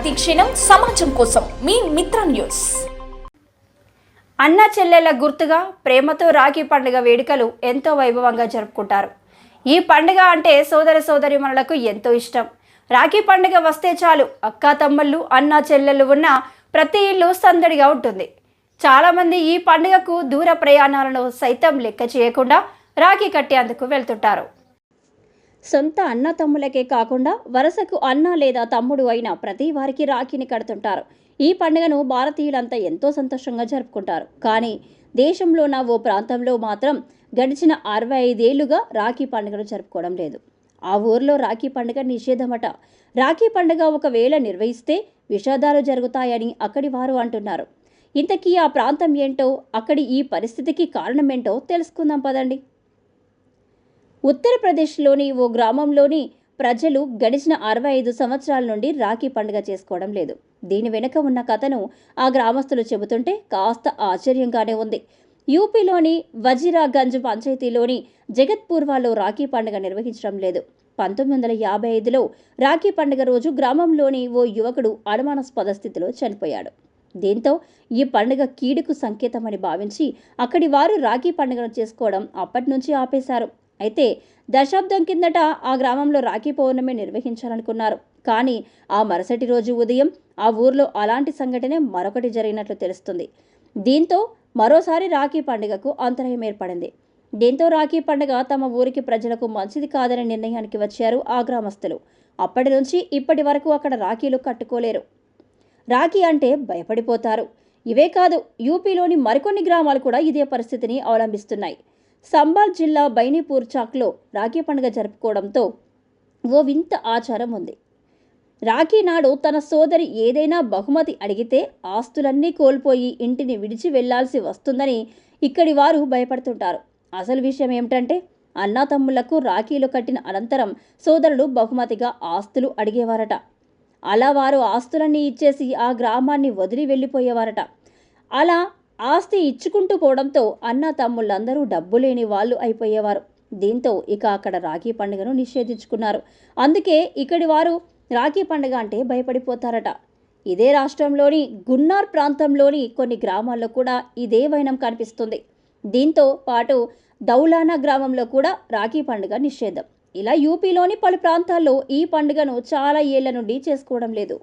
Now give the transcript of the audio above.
ప్రతిక్షణం సమాజం కోసం మీ మిత్ర న్యూస్. అన్న చెల్లెళ్ళ గుర్తుగా ప్రేమతో రాఖీ పండుగ వేడుకలు ఎంతో వైభవంగా జరుపుకుంటారు. ఈ పండుగ అంటే సోదర సోదరిమణులకు ఎంతో ఇష్టం. రాఖీ పండుగ వస్తే చాలు అక్క తమ్ముళ్ళు అన్న చెల్లెళ్ళు ఉన్న ప్రతి ఇల్లు సందడిగా ఉంటుంది. చాలామంది ఈ పండుగకు దూర ప్రయాణాలను సైతం లెక్క చేయకుండా రాఖీ కట్టేందుకు వెళ్తుంటారు. సొంత అన్న తమ్ములకే కాకుండా వరసకు అన్న లేదా తమ్ముడు అయిన ప్రతి వారికి రాఖీని కడుతుంటారు. ఈ పండుగను భారతీయులంతా ఎంతో సంతోషంగా జరుపుకుంటారు. కానీ దేశంలోన ఓ ప్రాంతంలో మాత్రం గడిచిన అరవై ఐదేళ్ళుగా రాఖీ పండుగను జరుపుకోవడం లేదు. ఆ ఊర్లో రాఖీ పండుగ నిషేధమట. రాఖీ పండుగ ఒకవేళ నిర్వహిస్తే విషాదాలు జరుగుతాయని అక్కడి వారు అంటున్నారు. ఇంతకీ ఆ ప్రాంతం ఏంటో అక్కడి ఈ పరిస్థితికి కారణమేంటో తెలుసుకుందాం పదండి. ఉత్తరప్రదేశ్లోని ఓ గ్రామంలోని ప్రజలు గడిచిన అరవై ఐదు సంవత్సరాల నుండి రాఖీ పండుగ చేసుకోవడం లేదు. దీని వెనుక ఉన్న కథను ఆ గ్రామస్తులు చెబుతుంటే కాస్త ఆశ్చర్యంగానే ఉంది. యూపీలోని వజీరాగంజ్ పంచాయతీలోని జగత్పూర్వాలో రాఖీ పండుగ నిర్వహించడం లేదు. పంతొమ్మిది వందల యాభై ఐదులో రాఖీ పండుగ రోజు గ్రామంలోని ఓ యువకుడు అనుమానాస్పద స్థితిలో చనిపోయాడు. దీంతో ఈ పండుగ కీడుకు సంకేతమని భావించి అక్కడి వారు రాఖీ పండుగను చేసుకోవడం అప్పటి నుంచి ఆపేశారు. అయితే దశాబ్దం కిందట ఆ గ్రామంలో రాఖీ పౌర్ణమి నిర్వహించాలనుకున్నారు. కానీ ఆ మరుసటి రోజు ఉదయం ఆ ఊర్లో అలాంటి సంఘటనే మరొకటి జరిగినట్లు తెలుస్తుంది. దీంతో మరోసారి రాఖీ పండుగకు అంతరాయం ఏర్పడింది. దీంతో రాఖీ పండుగ తమ ఊరికి ప్రజలకు మంచిది కాదనే నిర్ణయానికి వచ్చారు ఆ గ్రామస్తులు. అప్పటి నుంచి ఇప్పటి వరకు అక్కడ రాఖీలు కట్టుకోలేరు. రాఖీ అంటే భయపడిపోతారు. ఇవే కాదు యూపీలోని మరికొన్ని గ్రామాలు కూడా ఇదే పరిస్థితిని అవలంబిస్తున్నాయి. సంబాల్ జిల్లా బైనీపూర్ చాక్లో రాఖీ పండుగ జరుపుకోవడంతో ఓ వింత ఆచారం ఉంది. రాఖీ నాడు తన సోదరి ఏదైనా బహుమతి అడిగితే ఆస్తులన్నీ కోల్పోయి ఇంటిని విడిచి వెళ్ళాల్సి వస్తుందని ఇక్కడి వారు భయపడుతుంటారు. అసలు విషయం ఏమిటంటే అన్నాతమ్ములకు రాఖీలు కట్టిన అనంతరం సోదరులు బహుమతిగా ఆస్తులు అడిగేవారట. అలా వారు ఆస్తులన్నీ ఇచ్చేసి ఆ గ్రామాన్ని వదిలి వెళ్ళిపోయేవారట. అలా ఆస్తి ఇచ్చుకుంటూ పోవడంతో అన్న తమ్ముళ్ళందరూ డబ్బు లేని వాళ్ళు అయిపోయేవారు. దీంతో ఇక అక్కడ రాఖీ పండుగను నిషేధించుకున్నారు. అందుకే ఇక్కడి వారు రాఖీ పండుగ అంటే భయపడిపోతారట. ఇదే రాష్ట్రంలోని గున్నార్ ప్రాంతంలోని కొన్ని గ్రామాల్లో కూడా ఇదే వైనం కనిపిస్తుంది. దీంతో పాటు దౌలానా గ్రామంలో కూడా రాఖీ పండుగ నిషేధం. ఇలా యూపీలోని పలు ప్రాంతాల్లో ఈ పండుగను చాలా ఏళ్ళ నుండి చేసుకోవడం లేదు.